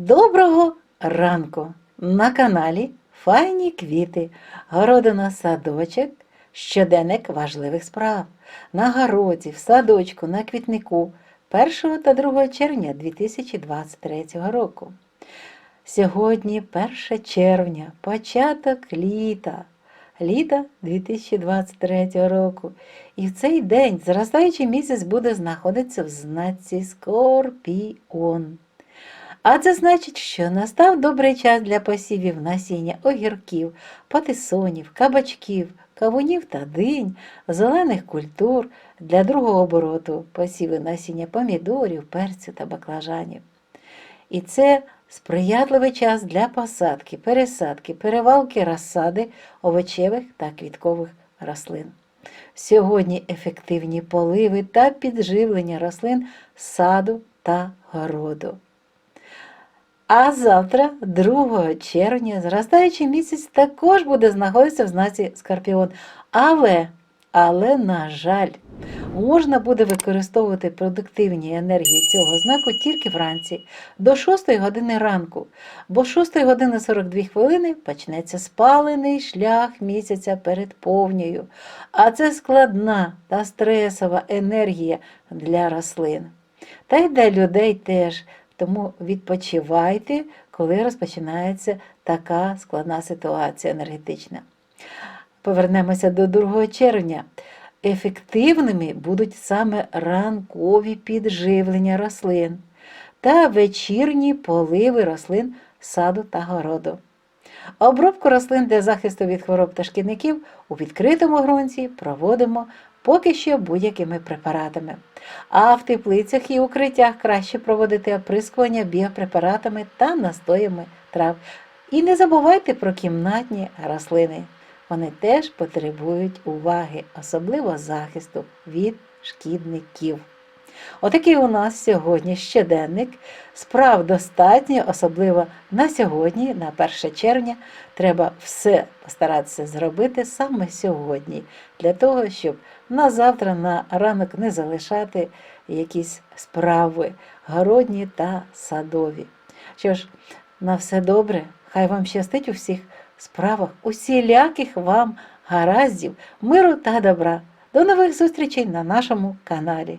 Доброго ранку! На каналі Файні квіти, городина садочок, щоденник важливих справ. На городі, в садочку, на квітнику 1 та 2 червня 2023 року. Сьогодні 1 червня, початок літа. Літа 2023 року. І в цей день зростаючий місяць буде знаходитися в знаці Скорпіон. А це значить, що настав добрий час для посівів насіння огірків, патисонів, кабачків, кавунів та динь, зелених культур для другого обороту посіви насіння помідорів, перцю та баклажанів. І це сприятливий час для посадки, пересадки, перевалки розсади овочевих та квіткових рослин. Сьогодні ефективні поливи та підживлення рослин саду та городу. А завтра, 2 червня, зростаючий місяць також буде знаходитися в знаці Скорпіон. Але, але, на жаль, можна буде використовувати продуктивні енергії цього знаку тільки вранці, до 6 години ранку, бо 6 години 42 хвилини почнеться спалений шлях місяця перед повнею. А це складна та стресова енергія для рослин. Та й для людей теж. Тому відпочивайте, коли розпочинається така складна ситуація енергетична. Повернемося до 2 червня. Ефективними будуть саме ранкові підживлення рослин та вечірні поливи рослин саду та городу. Обробку рослин для захисту від хвороб та шкідників у відкритому ґрунті проводимо поки що будь-якими препаратами. А в теплицях і укриттях краще проводити оприскування біопрепаратами та настоями трав. І не забувайте про кімнатні рослини. Вони теж потребують уваги, особливо захисту від шкідників. Отакий у нас сьогодні щоденник. Справ достатньо, особливо на сьогодні, на 1 червня, треба все постаратися зробити саме сьогодні, для того, щоб на завтра, на ранок не залишати якісь справи городні та садові. Що ж, на все добре, хай вам щастить у всіх справах, усіляких вам гараздів, миру та добра. До нових зустрічей на нашому каналі.